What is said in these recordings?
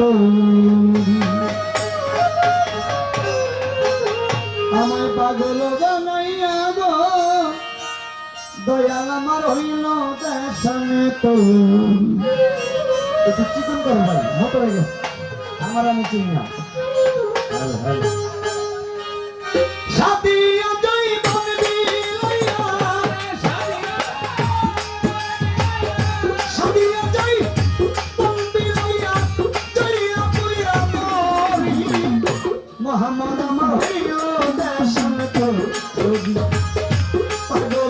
তরুণী আমার পাগল জানাইয়া গো, দয়াল আমার হইল দেশনে তরুণ। একটু চিকন কর ভাই মতো আমার আমি চিনি না। Pardon.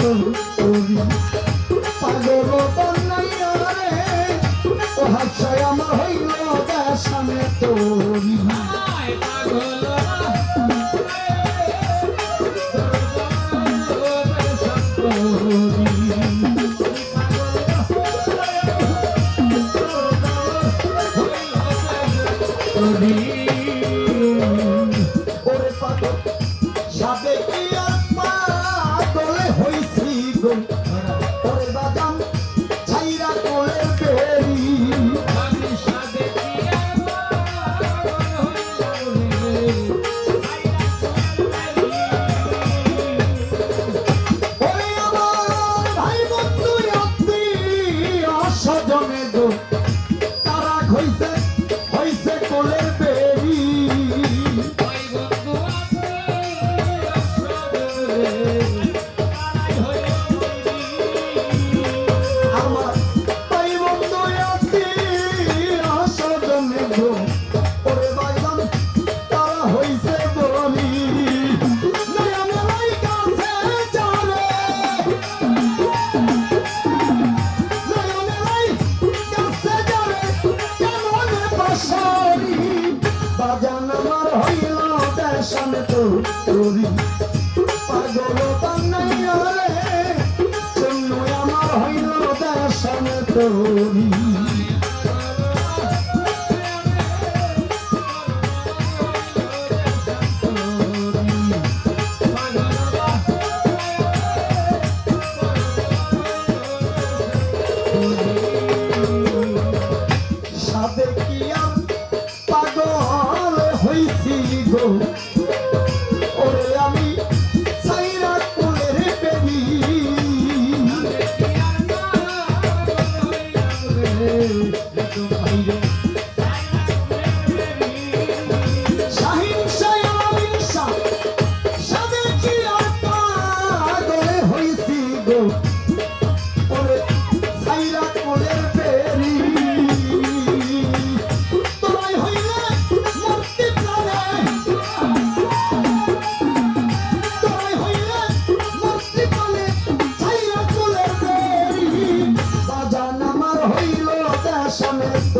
করি। usam. করি পাগল কান্নাইয়া রে জন্য আমার হইল দর্শন করি সাথে কি আর পাগল হইছি গো।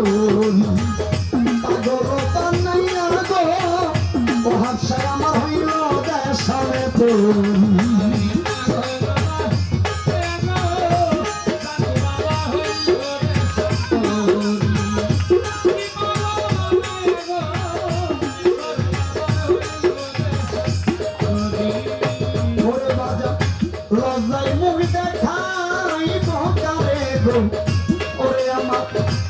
মন পাগল তার নাই গো ও আমার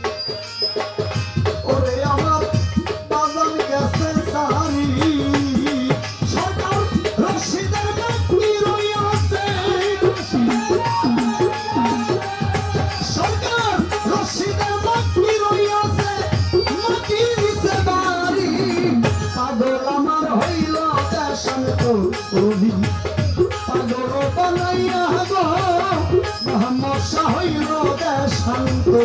হইল দেশন তো রবি পাগল বানাইয়া গো মোহাম্মদ শাহ হইল দেশন তো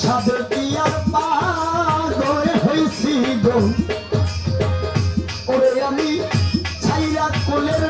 সাধু কি আর পাগল হইছি গো? আমি ছাইরা কোলের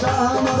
শ্যামা